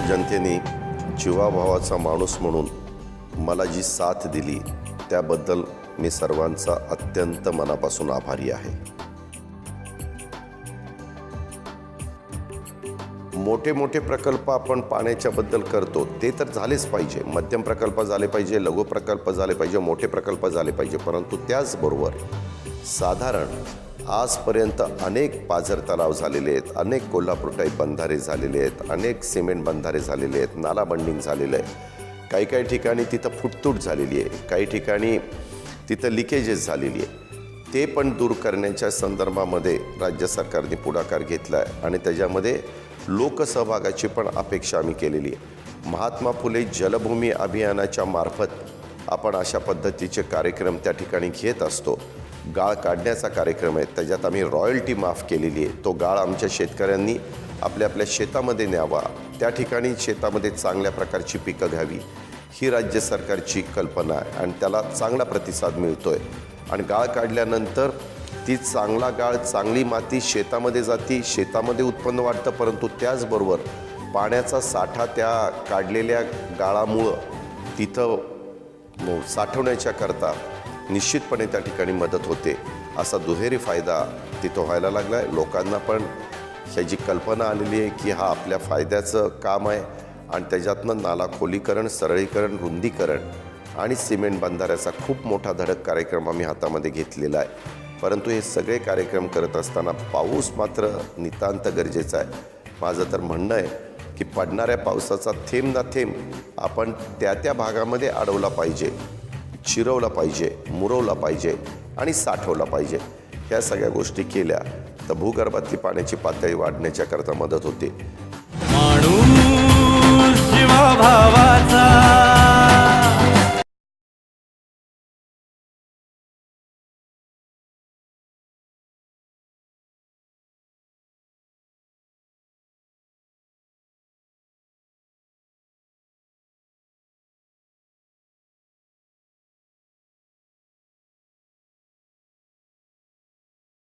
जनतेने जीवाभावाचा माणूस म्हणून मला जी साथ दिली त्याबद्दल मी सर्वांचा अत्यंत मनापासून आभारी आहे. मोठे मोठे प्रकल्प आपण पाण्याच्याबद्दल करतो ते तर झालेच पाहिजे. मध्यम प्रकल्प झाले पाहिजे लघु प्रकल्प झाले पाहिजे मोठे प्रकल्प झाले पाहिजे परंतु त्याचबरोबर साधारण आजपर्यंत अनेक पाझर तलाव झालेले आहेत अनेक कोल्हापूर टाईप बंधारे झालेले आहेत अनेक सिमेंट बंधारे झालेले आहेत नाला बंडिंग झालेलं आहे. काही काही ठिकाणी तिथं फुटतूट झालेली आहे काही ठिकाणी तिथं लिकेजेस झालेली आहे. ते पण दूर करण्याच्या संदर्भामध्ये राज्य सरकारने पुढाकार घेतला आहे आणि त्याच्यामध्ये लोकसहभागाची पण अपेक्षा आम्ही केलेली आहे. महात्मा फुले जलभूमी अभियानाच्या मार्फत आपण अशा पद्धतीचे कार्यक्रम त्या ठिकाणी घेत असतो. गाळ काढण्याचा कार्यक्रम आहे. त्याच्यात आम्ही रॉयल्टी माफ केलेली आहे. तो गाळ आमच्या शेतकऱ्यांनी आपल्या आपल्या शेतामध्ये न्यावा. त्या ठिकाणी शेतामध्ये चांगल्या प्रकारची पिकं घ्यावी. ही राज्य सरकारची कल्पना आहे आणि त्याला चांगला प्रतिसाद मिळतो आहे आणि गाळ काढल्यानंतर ती चांगला गाळ चांगली माती शेतामध्ये जाती शेतामध्ये उत्पन्न वाढतं परंतु त्याचबरोबर पाण्याचा साठा त्या काढलेल्या गाळामुळं तिथं साठवण्याच्या करता निश्चितपणे त्या ठिकाणी मदत होते. असा दुहेरी फायदा तिथं व्हायला लागला. आहे लोकांना पण ह्याची कल्पना आलेली आहे की हा आपल्या फायद्याचं काम आहे आणि त्याच्यातनं नाला खोलीकरण सरळीकरण रुंदीकरण आणि सिमेंट बंधाऱ्याचा खूप मोठा धडक कार्यक्रम आम्ही हातामध्ये घेतलेला आहे. परंतु हे सगळे कार्यक्रम करत असताना पाऊस मात्र नितांत गरजेचा आहे. माझं तर म्हणणं आहे की पडणाऱ्या पावसाचा थेंब ना थेंब आपण त्या त्या भागामध्ये अडवला पाहिजे. चिरवला पाहिजे मुरवला पाहिजे आणि साठवला पाहिजे. ह्या सगळ्या गोष्टी केल्या तर भूगर्भातली पाण्याची पातळी वाढण्याच्याकरता मदत होते.